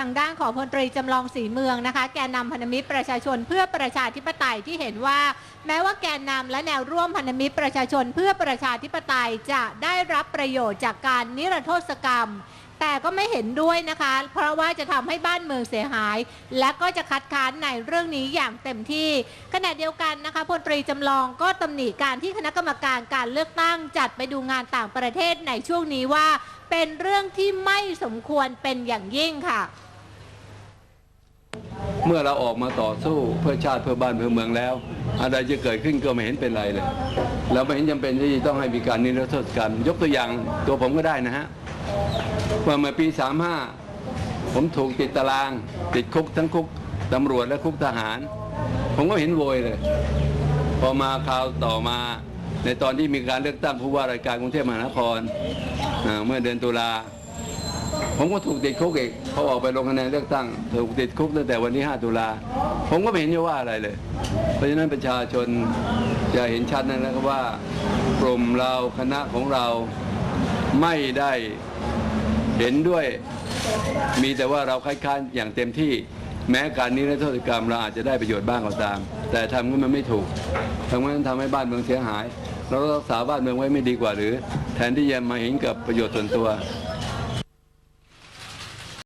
ทางด้านของพลตรีจำลองศรีเมืองนะคะ แกนนำพันธมิตรประชาชนเพื่อประชาธิปไตยที่เห็นว่า แม้ว่าแกนนำและแนวร่วมพันธมิตรประชาชนเพื่อประชาธิปไตยจะได้รับประโยชน์จากการนิรโทษกรรม แต่ก็ไม่เห็นด้วยนะคะ เพราะว่าจะทำให้บ้านเมืองเสียหาย และก็จะคัดค้านในเรื่องนี้อย่างเต็มที่ ขณะเดียวกันนะคะพลตรีจำลองก็ตำหนิการที่คณะกรรมการการเลือกตั้งจัดไปดูงานต่างประเทศในช่วงนี้ว่าเป็นเรื่องที่ไม่สมควรเป็นอย่างยิ่งค่ะ มื่อเราออกมาต่อสู้เพื่อชาติเพื่อบ้านเพื่อเมืองแล้วอะไรจะเกิดขึ้นก็ไม่เห็นเป็นไรเลยเราไม่เห็นจำเป็นที่ต้องให้มีการนิรโทษกรรมยกตัวอย่างตัวผมก็ได้นะฮะเมื่อมาปี 35 ผมถูกติดตาราง ติดคุกทั้งคุกตำรวจและคุกทหาร ผมก็เห็นโวยเลย พอมาคราวต่อมาในตอนที่มีการเลือกตั้งผู้ว่าราชการกรุงเทพมหานครเมื่อเดือนตุลา ผมก็ถูกติดคุกอีกพอออกไปลงคะแนนเลือกตั้ง ถูกติดคุกตั้งแต่วันที่ 5 ตุลา ผมก็ไม่เห็นจะว่าอะไรเลย เพราะฉะนั้นประชาชนจะเห็นชัดนั่นแล้วว่ากลุ่มเราคณะของเราไม่ได้เห็นด้วย มีแต่ว่าเราคัดค้านอย่างเต็มที่แม้การนิรโทษกรรมเราอาจจะได้ประโยชน์บ้างก็ตาม แต่ทำก็มันไม่ถูกทำนั้นทำให้บ้านเมืองเสียหาย เรารักษาบ้านเมืองไว้ไม่ดีกว่าหรือ แทนที่จะมาเห็นกับประโยชน์ส่วนตัว